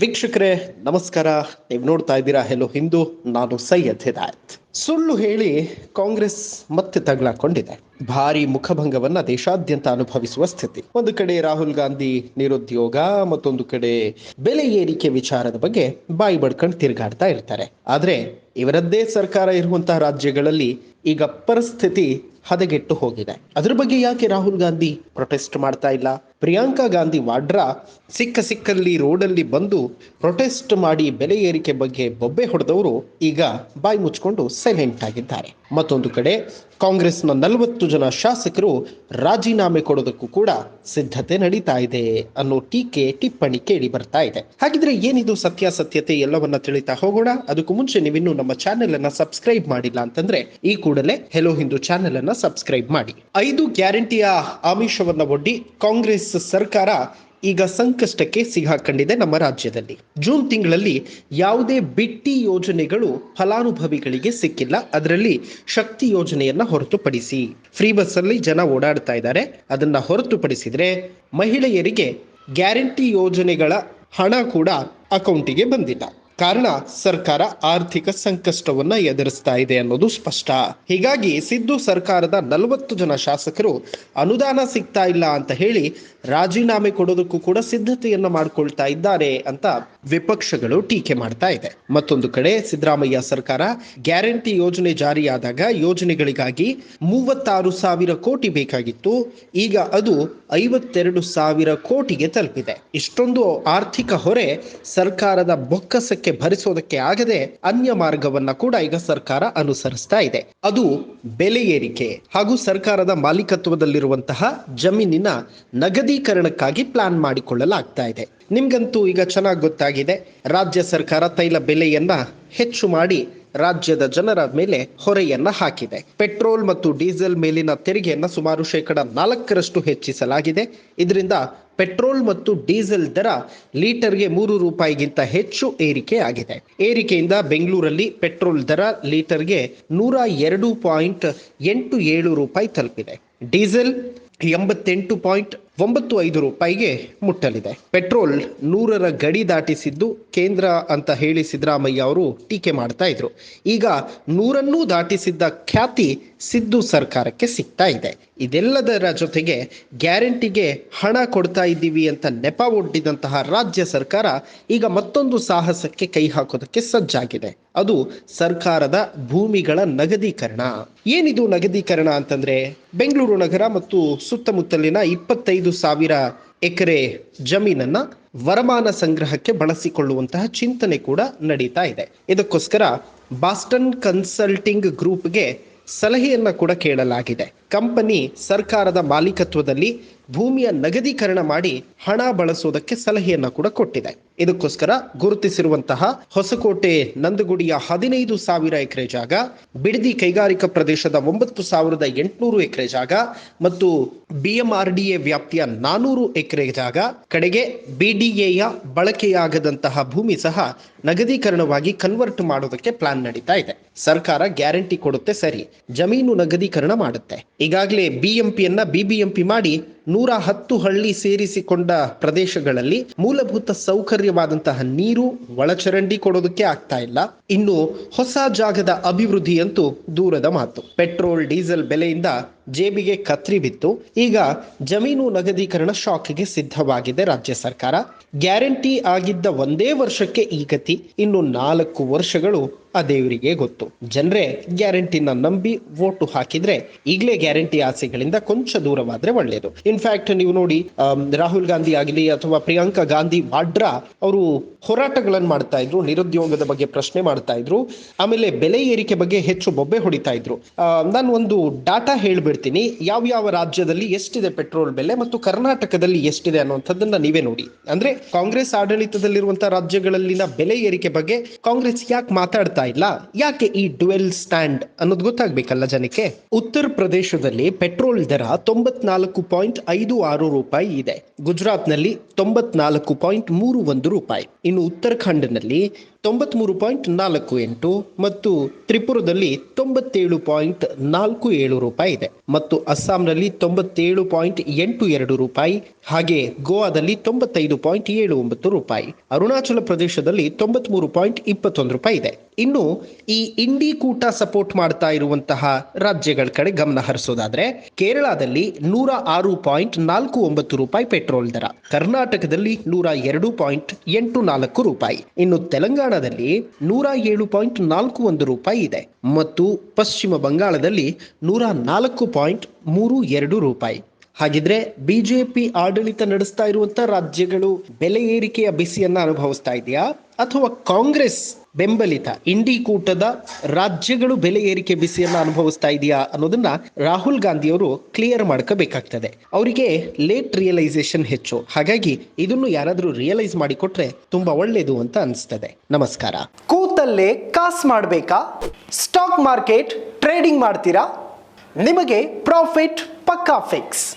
ವೀಕ್ಷಕರೇ, ನಮಸ್ಕಾರ. ನೀವು ನೋಡ್ತಾ ಇದ್ದೀರಾ ಹೆಲೋ ಹಿಂದೂ ನಾನು ಸೈಯದ್ ಹಿದಾಯತ್. ಸುಳ್ಳು ಹೇಳಿ ಕಾಂಗ್ರೆಸ್ ಮತ್ತೆ ತಗ್ಲಾಕೊಂಡಿದೆ. ಭಾರಿ ಮುಖಭಂಗವನ್ನ ದೇಶಾದ್ಯಂತ ಅನುಭವಿಸುವ ಸ್ಥಿತಿ. ಒಂದು ಕಡೆ ರಾಹುಲ್ ಗಾಂಧಿ ನಿರುದ್ಯೋಗ, ಮತ್ತೊಂದು ಕಡೆ ಬೆಲೆ ಏರಿಕೆ ವಿಚಾರದ ಬಗ್ಗೆ ಬಾಯಿ ಬಡ್ಕೊಂಡು ತಿರುಗಾಡ್ತಾ ಇರ್ತಾರೆ. ಆದ್ರೆ ಇವರದ್ದೇ ಸರ್ಕಾರ ಇರುವಂತಹ ರಾಜ್ಯಗಳಲ್ಲಿ ಈಗ ಪರಿಸ್ಥಿತಿ ಹದಗೆಟ್ಟು ಹೋಗಿದೆ. ಅದ್ರ ಬಗ್ಗೆ ಯಾಕೆ ರಾಹುಲ್ ಗಾಂಧಿ ಪ್ರೊಟೆಸ್ಟ್ ಮಾಡ್ತಾ ಇಲ್ಲ? ಪ್ರಿಯಾಂಕಾ ಗಾಂಧಿ ವಾಡ್ರಾ ಸಿಕ್ಕ ಸಿಕ್ಕಲ್ಲಿ ರೋಡಲ್ಲಿ ಬಂದು ಪ್ರೊಟೆಸ್ಟ್ ಮಾಡಿ ಬೆಲೆ ಏರಿಕೆ ಬಗ್ಗೆ ಬೊಬ್ಬೆ ಹೊಡೆದವರು ಈಗ ಬಾಯಿ ಮುಚ್ಕೊಂಡು ಸೈಲೆಂಟ್ ಆಗಿದ್ದಾರೆ. ಮತ್ತೊಂದು ಕಡೆ ಕಾಂಗ್ರೆಸ್ನ ನಲವತ್ತು ಜನ ಶಾಸಕರು ರಾಜೀನಾಮೆ ಕೊಡೋದಕ್ಕೂ ಕೂಡ ಸಿದ್ಧತೆ ನಡೀತಾ ಇದೆ ಅನ್ನೋ ಟೀಕೆ, ಟಿಪ್ಪಣಿ ಕೇಳಿ ಬರ್ತಾ ಇದೆ. ಹಾಗಿದ್ರೆ ಏನಿದು ಸತ್ಯಾಸತ್ಯತೆ ಎಲ್ಲವನ್ನ ತಿಳಿತಾ ಹೋಗೋಣ? ಅದಕ್ಕೂ ಮುಂಚೆ ನೀವಿನ್ನು ನಮ್ಮ ಚಾನೆಲ್ ಅನ್ನ ಸಬ್ಸ್ಕ್ರೈಬ್ ಮಾಡಿಲ್ಲ ಅಂತಂದ್ರೆ ಈ ಕೂಡಲೇ ಹೆಲೋ ಹಿಂದೂ ಚಾನೆಲ್ ಅನ್ನ ಸಬ್ಸ್ಕ್ರೈಬ್ ಮಾಡಿ. ಐದು ಗ್ಯಾರಂಟಿಯ ಆಮಿಷವನ್ನ ಒಡ್ಡಿ ಕಾಂಗ್ರೆಸ್ ಸರ್ಕಾರ ಈಗ ಸಂಕಷ್ಟಕ್ಕೆ ಸಿಗಾಕೊಂಡಿದೆ ನಮ್ಮ ರಾಜ್ಯದಲ್ಲಿ. ಜೂನ್ ತಿಂಗಳಲ್ಲಿ ಯಾವುದೇ ಬಿಟ್ಟಿ ಯೋಜನೆಗಳು ಫಲಾನುಭವಿಗಳಿಗೆ ಸಿಕ್ಕಿಲ್ಲ. ಅದರಲ್ಲಿ ಶಕ್ತಿ ಯೋಜನೆಯನ್ನ ಹೊರತುಪಡಿಸಿ ಫ್ರೀ ಬಸ್ ಅಲ್ಲಿ ಜನ ಓಡಾಡ್ತಾ ಇದ್ದಾರೆ. ಅದನ್ನ ಹೊರತುಪಡಿಸಿದ್ರೆ ಮಹಿಳೆಯರಿಗೆ ಗ್ಯಾರಂಟಿ ಯೋಜನೆಗಳ ಹಣ ಕೂಡ ಅಕೌಂಟಿಗೆ ಬಂದಿಲ್ಲ. ಕಾರಣ ಸರ್ಕಾರ ಆರ್ಥಿಕ ಸಂಕಷ್ಟವನ್ನ ಎದುರಿಸ್ತಾ ಇದೆ ಅನ್ನೋದು ಸ್ಪಷ್ಟ. ಹೀಗಾಗಿ ಸಿದ್ದು ಸರ್ಕಾರದ ನಲವತ್ತು ಜನ ಶಾಸಕರು ಅನುದಾನ ಸಿಗ್ತಾ ಇಲ್ಲ ಅಂತ ಹೇಳಿ ರಾಜೀನಾಮೆ ಕೊಡೋದಕ್ಕೂ ಕೂಡ ಸಿದ್ಧತೆಯನ್ನ ಮಾಡ್ಕೊಳ್ತಾ ಇದ್ದಾರೆ ಅಂತ ವಿಪಕ್ಷಗಳು ಟೀಕೆ ಮಾಡ್ತಾ ಇದೆ. ಮತ್ತೊಂದು ಕಡೆ ಸಿದ್ದರಾಮಯ್ಯ ಸರ್ಕಾರ ಗ್ಯಾರಂಟಿ ಯೋಜನೆ ಜಾರಿಯಾದಾಗ ಯೋಜನೆಗಳಿಗಾಗಿ ಮೂವತ್ತಾರು ಸಾವಿರ ಕೋಟಿ ಬೇಕಾಗಿತ್ತು. ಈಗ ಅದು ಐವತ್ತೆರಡು ಸಾವಿರ ಕೋಟಿಗೆ ತಲುಪಿದೆ. ಇಷ್ಟೊಂದು ಆರ್ಥಿಕ ಹೊರೆ ಸರ್ಕಾರದ ಬೊಕ್ಕಸಕ್ಕೆ ಭರಿಸೋದಕ್ಕೆ ಆಗದೆ ಅನ್ಯ ಮಾರ್ಗವನ್ನ ಕೂಡ ಈಗ ಸರ್ಕಾರ ಅನುಸರಿಸ್ತಾ ಇದೆ. ಅದು ಬೆಲೆ ಏರಿಕೆ ಹಾಗೂ ಸರ್ಕಾರದ ಮಾಲೀಕತ್ವದಲ್ಲಿರುವಂತಹ ಜಮೀನಿನ ನಗದೀಕರಣಕ್ಕಾಗಿ ಪ್ಲಾನ್ ಮಾಡಿಕೊಳ್ಳಲಾಗ್ತಾ ಇದೆ. ನಿಮ್ಗಂತೂ ಈಗ ಚೆನ್ನಾಗಿ ಗೊತ್ತಾಗಿದೆ. ರಾಜ್ಯ ಸರ್ಕಾರ ತೈಲ ಬೆಲೆಯನ್ನ ಹೆಚ್ಚು ಮಾಡಿ ರಾಜ್ಯದ ಜನರ ಮೇಲೆ ಹೊರೆಯನ್ನ ಹಾಕಿದೆ. ಪೆಟ್ರೋಲ್ ಮತ್ತು ಡೀಸೆಲ್ ಮೇಲಿನ ತೆರಿಗೆಯನ್ನ ಸುಮಾರು ಶೇಕಡ ನಾಲ್ಕರಷ್ಟು ಹೆಚ್ಚಿಸಲಾಗಿದೆ. ಇದರಿಂದ ಪೆಟ್ರೋಲ್ ಮತ್ತು ಡೀಸೆಲ್ ದರ ಲೀಟರ್ಗೆ ಮೂರು ರೂಪಾಯಿಗಿಂತ ಹೆಚ್ಚು ಏರಿಕೆ ಆಗಿದೆ ಏರಿಕೆಯಿಂದ ಬೆಂಗಳೂರಲ್ಲಿ ಪೆಟ್ರೋಲ್ ದರ ಲೀಟರ್ಗೆ ನೂರ ಎರಡು ಪಾಯಿಂಟ್ ಎಂಟು ಏಳು ರೂಪಾಯಿ ತಲುಪಿದೆ. ಡೀಸೆಲ್ ಎಂಬತ್ತೆಂಟು ಪಾಯಿಂಟ್ ಒಂಬತ್ತು ಐದು ರೂಪಾಯಿಗೆ ಮುಟ್ಟಲಿದೆ. ಪೆಟ್ರೋಲ್ ನೂರರ ಗಡಿ ದಾಟಿಸಿದ್ದು ಕೇಂದ್ರ ಅಂತ ಹೇಳಿ ಸಿದ್ದರಾಮಯ್ಯ ಅವರು ಟೀಕೆ ಮಾಡ್ತಾ ಇದ್ರು. ಈಗ ನೂರನ್ನೂ ದಾಟಿಸಿದ್ದ ಖ್ಯಾತಿ ಸಿದ್ದು ಸರ್ಕಾರಕ್ಕೆ ಸಿಗ್ತಾ ಇದೆ. ಇದೆಲ್ಲದರ ಜೊತೆಗೆ ಗ್ಯಾರಂಟಿಗೆ ಹಣ ಕೊಡ್ತಾ ಇದ್ದೀವಿ ಅಂತ ನೆಪ ಒಡ್ಡಿದಂತಹ ರಾಜ್ಯ ಸರ್ಕಾರ ಈಗ ಮತ್ತೊಂದು ಸಾಹಸಕ್ಕೆ ಕೈ ಹಾಕೋದಕ್ಕೆ ಸಜ್ಜಾಗಿದೆ. ಅದು ಸರ್ಕಾರದ ಭೂಮಿಗಳ ನಗದೀಕರಣ. ಏನಿದು ನಗದೀಕರಣ ಅಂತಂದ್ರೆ ಬೆಂಗಳೂರು ನಗರ ಮತ್ತು ಸುತ್ತಮುತ್ತಲಿನ ಇಪ್ಪತ್ತೈದು ಸಾವಿರ ಎಕರೆ ಜಮೀನನ್ನ ವರಮಾನ ಸಂಗ್ರಹಕ್ಕೆ ಬಳಸಿಕೊಳ್ಳುವಂತಹ ಚಿಂತನೆ ಕೂಡ ನಡೀತಾ ಇದೆ. ಇದಕ್ಕೋಸ್ಕರ ಬಾಸ್ಟನ್ ಕನ್ಸಲ್ಟಿಂಗ್ ಗ್ರೂಪ್ಗೆ ಸಲಹೆಯನ್ನ ಕೂಡ ಕೇಳಲಾಗಿದೆ. ಕಂಪನಿ ಸರ್ಕಾರದ ಮಾಲೀಕತ್ವದಲ್ಲಿ ಭೂಮಿಯ ನಗದೀಕರಣ ಮಾಡಿ ಹಣ ಬಳಸುವುದಕ್ಕೆ ಸಲಹೆಯನ್ನ ಕೂಡ ಕೊಟ್ಟಿದೆ. ಇದಕ್ಕೋಸ್ಕರ ಗುರುತಿಸಿರುವಂತಹ ಹೊಸಕೋಟೆ ನಂದಗುಡಿಯ ಹದಿನೈದು ಸಾವಿರ ಎಕರೆ ಜಾಗ, ಬಿಡದಿ ಕೈಗಾರಿಕಾ ಪ್ರದೇಶದ ಒಂಬತ್ತು ಸಾವಿರದ ಎಂಟುನೂರು ಎಕರೆ ಜಾಗ ಮತ್ತು ಬಿಎಂಆರ್ಡಿಎ ವ್ಯಾಪ್ತಿಯ ನಾನೂರು ಎಕರೆ ಜಾಗ. ಕಡೆಗೆ ಬಿಡಿಎಯ ಬಳಕೆಯಾಗದಂತಹ ಭೂಮಿ ಸಹ ನಗದೀಕರಣವಾಗಿ ಕನ್ವರ್ಟ್ ಮಾಡೋದಕ್ಕೆ ಪ್ಲಾನ್ ನಡೀತಾ ಇದೆ. ಸರ್ಕಾರ ಗ್ಯಾರಂಟಿ ಕೊಡುತ್ತೆ ಸರಿ, ಜಮೀನು ನಗದೀಕರಣ ಮಾಡುತ್ತೆ. ಈಗಾಗಲೇ ಬಿಎಂಪಿಯನ್ನ ಬಿಬಿಎಂಪಿ ಮಾಡಿ ನೂರ ಹತ್ತು ಹಳ್ಳಿ ಸೇರಿಸಿಕೊಂಡ ಪ್ರದೇಶಗಳಲ್ಲಿ ಮೂಲಭೂತ ಸೌಕರ್ಯವಾದಂತಹ ನೀರು, ಒಳಚರಂಡಿ ಕೊಡೋದಕ್ಕೆ ಆಗ್ತಾ ಇಲ್ಲ. ಇನ್ನು ಹೊಸ ಜಾಗದ ಅಭಿವೃದ್ಧಿಯಂತೂ ದೂರದ ಮಾತು. ಪೆಟ್ರೋಲ್, ಡೀಸೆಲ್ ಬೆಲೆಯಿಂದ ಜೇಬಿಗೆ ಕತ್ರಿ ಬಿತ್ತು. ಈಗ ಜಮೀನು ನಗದೀಕರಣ ಶಾಕ್ಗೆ ಸಿದ್ಧವಾಗಿದೆ ರಾಜ್ಯ ಸರ್ಕಾರ. ಗ್ಯಾರಂಟಿ ಆಗಿದ್ದ ಒಂದೇ ವರ್ಷಕ್ಕೆ ಈ ಗತಿ. ಇನ್ನು ನಾಲ್ಕು ವರ್ಷಗಳು ಆ ದೇವರಿಗೆ ಗೊತ್ತು. ಜನರೇ, ಗ್ಯಾರಂಟಿನ ನಂಬಿ ವೋಟು ಹಾಕಿದ್ರೆ ಈಗಲೇ ಗ್ಯಾರಂಟಿ ಆಸೆಗಳಿಂದ ಕೊಂಚ ದೂರವಾದ್ರೆ ಒಳ್ಳೆಯದು ಇನ್ಫ್ಯಾಕ್ಟ್ ನೀವು ನೋಡಿ ರಾಹುಲ್ ಗಾಂಧಿ ಆಗಲಿ ಅಥವಾ ಪ್ರಿಯಾಂಕಾ ಗಾಂಧಿ, ವಾಡ್ರಾ ಅವರು ಹೋರಾಟಗಳನ್ನು ಮಾಡ್ತಾ ಇದ್ರು, ನಿರುದ್ಯೋಗದ ಬಗ್ಗೆ ಪ್ರಶ್ನೆ ಮಾಡ್ತಾ ಇದ್ರು. ಆಮೇಲೆ ಬೆಲೆ ಏರಿಕೆ ಬಗ್ಗೆ ಹೆಚ್ಚು ಬೊಬ್ಬೆ ಹೊಡಿತಾ ಇದ್ರು. ನಾನು ಒಂದು ಡಾಟಾ ಹೇಳ್ಬಿಡ್ತೀನಿ. ಯಾವ ಯಾವ ರಾಜ್ಯದಲ್ಲಿ ಎಷ್ಟಿದೆ ಪೆಟ್ರೋಲ್ ಬೆಲೆ ಮತ್ತು ಕರ್ನಾಟಕದಲ್ಲಿ ಎಷ್ಟಿದೆ ಅನ್ನುವಂಥದ್ದನ್ನ ನೀವೇ ನೋಡಿ. ಅಂದ್ರೆ ಕಾಂಗ್ರೆಸ್ ಆಡಳಿತದಲ್ಲಿರುವಂತಹ ರಾಜ್ಯಗಳಲ್ಲಿನ ಬೆಲೆ ಏರಿಕೆ ಬಗ್ಗೆ ಕಾಂಗ್ರೆಸ್ ಯಾಕೆ ಮಾತಾಡ್ತಾ ಇಲ್ಲ? ಯಾಕೆ ಈ ಡುವೆಲ್ ಸ್ಟ್ಯಾಂಡ್ ಅನ್ನೋದು ಗೊತ್ತಾಗ್ಬೇಕಲ್ಲ ಜನಕ್ಕೆ? ಉತ್ತರ ಪ್ರದೇಶದಲ್ಲಿ ಪೆಟ್ರೋಲ್ ದರ ತೊಂಬತ್ನಾಲ್ಕು ಪಾಯಿಂಟ್ ಐದು ಆರು ರೂಪಾಯಿ ಇದೆ. ಗುಜರಾತ್ನಲ್ಲಿ ತೊಂಬತ್ನಾಲ್ಕು ಪಾಯಿಂಟ್ ಮೂರು ಒಂದು ರೂಪಾಯಿ. ಇನ್ನು ಉತ್ತರಾಖಂಡ್ನಲ್ಲಿ ತೊಂಬತ್ಮೂರು ಪಾಯಿಂಟ್ ನಾಲ್ಕು ಎಂಟು ಮತ್ತು ತ್ರಿಪುರದಲ್ಲಿ ತೊಂಬತ್ತೇಳು ಪಾಯಿಂಟ್ ನಾಲ್ಕು ಏಳು ರೂಪಾಯಿ ಇದೆ. ಮತ್ತು ಅಸ್ಸಾಂನಲ್ಲಿ ತೊಂಬತ್ತೇಳು ಪಾಯಿಂಟ್ ಎಂಟು ಎರಡು ರೂಪಾಯಿ, ಹಾಗೆ ಗೋವಾದಲ್ಲಿ ತೊಂಬತ್ತೈದು ಪಾಯಿಂಟ್ ಏಳು ಒಂಬತ್ತು ರೂಪಾಯಿ. ಅರುಣಾಚಲ ಪ್ರದೇಶದಲ್ಲಿ ತೊಂಬತ್ಮೂರು ಪಾಯಿಂಟ್ ಇಪ್ಪತ್ತೊಂದು ರೂಪಾಯಿ ಇದೆ. ಇನ್ನು ಈ ಇಂಡಿ ಕೂಟ ಸಪೋರ್ಟ್ ಮಾಡ್ತಾ ಇರುವಂತಹ ರಾಜ್ಯಗಳ ಕಡೆ ಗಮನ ಹರಿಸೋದಾದ್ರೆ ಕೇರಳದಲ್ಲಿ ನೂರ ಆರು ಪಾಯಿಂಟ್ ನಾಲ್ಕು ಒಂಬತ್ತು ರೂಪಾಯಿ ಪೆಟ್ರೋಲ್ ದರ, ಕರ್ನಾಟಕದಲ್ಲಿ ನೂರ ಎರಡು ಪಾಯಿಂಟ್ ಎಂಟು ನಾಲ್ಕು ರೂಪಾಯಿ, ಇನ್ನು ತೆಲಂಗಾಣದಲ್ಲಿ ನೂರ ಏಳು ಪಾಯಿಂಟ್ ನಾಲ್ಕು ಒಂದು ರೂಪಾಯಿ ಇದೆ ಮತ್ತು ಪಶ್ಚಿಮ ಬಂಗಾಳದಲ್ಲಿ ನೂರ ನಾಲ್ಕು ಪಾಯಿಂಟ್ ಮೂರು ಎರಡು ರೂಪಾಯಿ. ಹಾಗಿದ್ರೆ ಬಿಜೆಪಿ ಆಡಳಿತ ನಡೆಸ್ತಾ ಇರುವಂತ ರಾಜ್ಯಗಳು ಬೆಲೆ ಏರಿಕೆಯ ಬಿಸಿಯನ್ನ ಅನುಭವಿಸ್ತಾ ಇದೆಯಾ? ಅಥವಾ ಕಾಂಗ್ರೆಸ್ ಬೆಂಬಲಿತ ಇಂಡಿ ಕೂಟದ ರಾಜ್ಯಗಳು ಬೆಲೆ ಏರಿಕೆ ಬಿಸಿಯನ್ನ ಅನುಭವಿಸ್ತಾ ಇದೆಯಾ ಅನ್ನೋದನ್ನ ರಾಹುಲ್ ಗಾಂಧಿ ಅವರು ಕ್ಲಿಯರ್ ಮಾಡ್ಕೋಬೇಕಾಗ್ತದೆ. ಅವರಿಗೆ ಲೇಟ್ ರಿಯಲೈಸೇಷನ್ ಹೆಚ್ಚು. ಹಾಗಾಗಿ ಇದನ್ನು ಯಾರಾದರೂ ರಿಯಲೈಸ್ ಮಾಡಿಕೊಟ್ರೆ ತುಂಬಾ ಒಳ್ಳೇದು ಅಂತ ಅನಿಸ್ತದೆ. ನಮಸ್ಕಾರ. ಕೂತಲ್ಲೇ ಕಾಸ್ ಮಾಡಬೇಕಾ? ಸ್ಟಾಕ್ ಮಾರ್ಕೆಟ್ ಟ್ರೇಡಿಂಗ್ ಮಾಡ್ತೀರಾ? ನಿಮಗೆ ಪ್ರಾಫಿಟ್ ಪಕ್ಕಾ fix